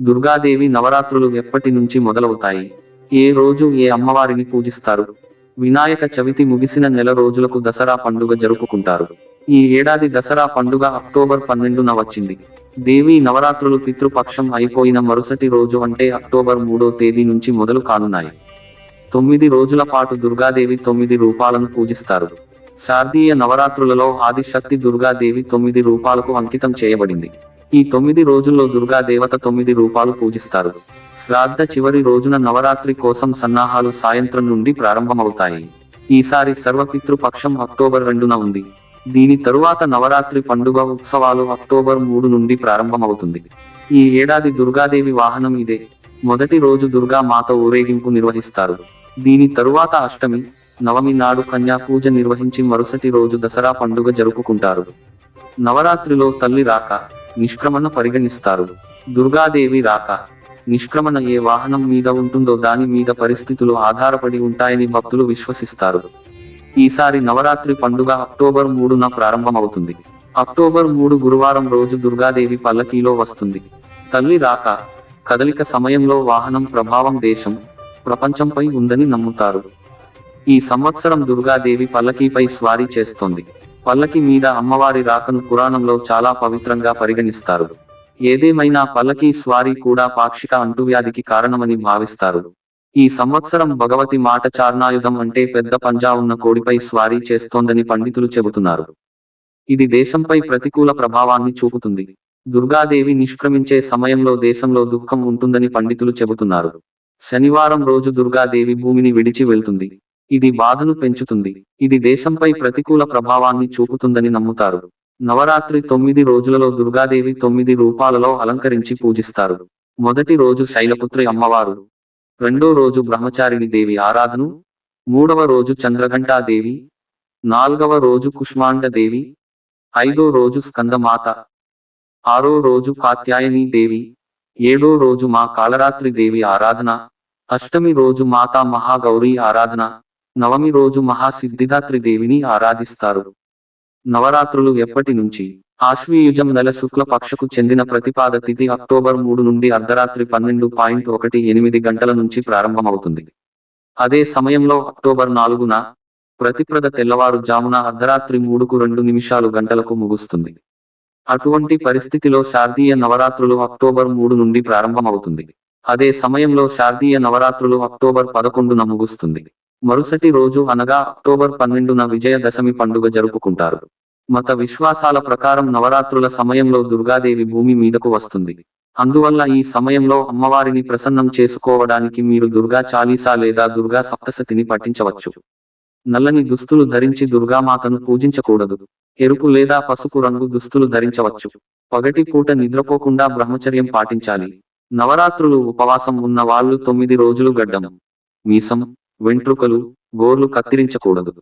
దుర్గాదేవి నవరాత్రులు ఎప్పటి నుంచి మొదలవుతాయి? ఏ రోజు ఏ అమ్మవారిని పూజిస్తారు? వినాయక చవితి ముగిసిన నెల రోజులకు దసరా పండుగ జరుపుకుంటారు. ఈ ఏడాది దసరా పండుగ అక్టోబర్ పన్నెండున వచ్చింది. దేవి నవరాత్రులు పితృపక్షం అయిపోయిన మరుసటి రోజు అంటే అక్టోబర్ మూడో తేదీ నుంచి మొదలు కానున్నాయి. తొమ్మిది రోజుల పాటు దుర్గాదేవి తొమ్మిది రూపాలను పూజిస్తారు. శారదీయ నవరాత్రులలో ఆదిశక్తి దుర్గాదేవి తొమ్మిది రూపాలకు అంకితం చేయబడింది. ఈ తొమ్మిది రోజుల్లో దుర్గాదేవత తొమ్మిది రూపాలు పూజిస్తారు. శ్రాద్ధ చివరి రోజున నవరాత్రి కోసం సన్నాహాలు సాయంత్రం నుండి ప్రారంభమవుతాయి. ఈసారి సర్వపితృపక్షం అక్టోబర్ రెండున ఉంది. దీని తరువాత నవరాత్రి పండుగ ఉత్సవాలు అక్టోబర్ మూడు నుండి ప్రారంభమవుతుంది. ఈ ఏడాది దుర్గాదేవి వాహనం ఇదే. మొదటి రోజు దుర్గా మాత ఊరేగింపు నిర్వహిస్తారు. దీని తరువాత అష్టమి నవమి నాడు కన్యా పూజ నిర్వహించి మరుసటి రోజు దసరా పండుగ జరుపుకుంటారు. నవరాత్రిలో తల్లి రాక నిష్క్రమణ పరిగణిస్తారు. దుర్గాదేవి రాక నిష్క్రమణ ఏ వాహనం మీద ఉంటుందో దాని మీద పరిస్థితులు ఆధారపడి ఉంటాయని భక్తులు విశ్వసిస్తారు. ఈసారి నవరాత్రి పండుగ అక్టోబర్ మూడున ప్రారంభమవుతుంది. అక్టోబర్ మూడు గురువారం రోజు దుర్గాదేవి పల్లకీలో వస్తుంది. తల్లి రాక కదలిక సమయంలో వాహనం ప్రభావం దేశం ప్రపంచంపై ఉందని నమ్ముతారు. ఈ సంవత్సరం దుర్గాదేవి పల్లకీపై స్వారీ చేస్తోంది. పల్లకి మీద అమ్మవారి రాకను పురాణంలో చాలా పవిత్రంగా పరిగణిస్తారు. ఏదేమైనా పల్లకీ స్వారీ కూడా పాక్షిక అంటువ్యాధికి కారణమని భావిస్తారు. ఈ సంవత్సరం భగవతి మాట చారణాయుధం అంటే పెద్ద పంజా ఉన్న కోడిపై స్వారీ చేస్తోందని పండితులు చెబుతున్నారు. ఇది దేశంపై ప్రతికూల ప్రభావాన్ని చూపుతుంది. దుర్గాదేవి నిష్క్రమించే సమయంలో దేశంలో దుఃఖం ఉంటుందని పండితులు చెబుతున్నారు. శనివారం రోజు దుర్గాదేవి భూమిని విడిచి వెళ్తుంది. ఇది బాధను పెంచుతుంది. ఇది దేశంపై ప్రతికూల ప్రభావాన్ని చూపుతుందని నమ్ముతారు. నవరాత్రి తొమ్మిది రోజులలో దుర్గాదేవి తొమ్మిది రూపాలలో అలంకరించి పూజిస్తారు. మొదటి రోజు శైలపుత్రి అమ్మవారు. రెండో రోజు బ్రహ్మచారిణి దేవి ఆరాధను. మూడవ రోజు చంద్రఘంటాదేవి నాల్గవ రోజు కుష్మాండ దేవి. ఐదో రోజు స్కందమాత. ఆరో రోజు కాత్యాయని దేవి. ఏడో రోజు మా కాళరాత్రి దేవి ఆరాధన. అష్టమి రోజు మాతా మహాగౌరీ ఆరాధన. నవమి రోజు మహాసిద్ధిదాత్రి దేవిని ఆరాధిస్తారు. నవరాత్రులు ఎప్పటి నుంచి? ఆశ్వీయుజం నెల శుక్ల పక్షకు చెందిన ప్రతిపాద తిథి అక్టోబర్ మూడు నుండి అర్ధరాత్రి పన్నెండు పాయింట్ ఒకటి ఎనిమిది గంటల నుంచి ప్రారంభమవుతుంది. అదే సమయంలో అక్టోబర్ నాలుగున ప్రతిప్రద తెల్లవారు జామున అర్ధరాత్రి మూడుకు రెండు నిమిషాలు గంటలకు ముగుస్తుంది. అటువంటి పరిస్థితిలో శారదీయ నవరాత్రులు అక్టోబర్ మూడు నుండి ప్రారంభమవుతుంది. అదే సమయంలో శారదీయ నవరాత్రులు అక్టోబర్ పదకొండున ముగుస్తుంది. మరుసటి రోజు అనగా అక్టోబర్ పన్నెండున విజయదశమి పండుగ జరుపుకుంటారు. మత విశ్వాసాల ప్రకారం నవరాత్రుల సమయంలో దుర్గాదేవి భూమి మీదకు వస్తుంది. అందువల్ల ఈ సమయంలో అమ్మవారిని ప్రసన్నం చేసుకోవడానికి మీరు దుర్గా చాలీసా లేదా దుర్గా సప్తశతిని పఠించవచ్చు. నల్లని దుస్తులు ధరించి దుర్గామాతను పూజించకూడదు. ఎరుపు లేదా పసుపు రంగు దుస్తులు ధరించవచ్చు. పగటి పూట నిద్రపోకుండా బ్రహ్మచర్యం పాటించాలి. నవరాత్రులు ఉపవాసం ఉన్న వాళ్ళు తొమ్మిది రోజులు గడ్డం. మీసం వెంట్రుకలు గోర్లు కత్తిరించకూడదు.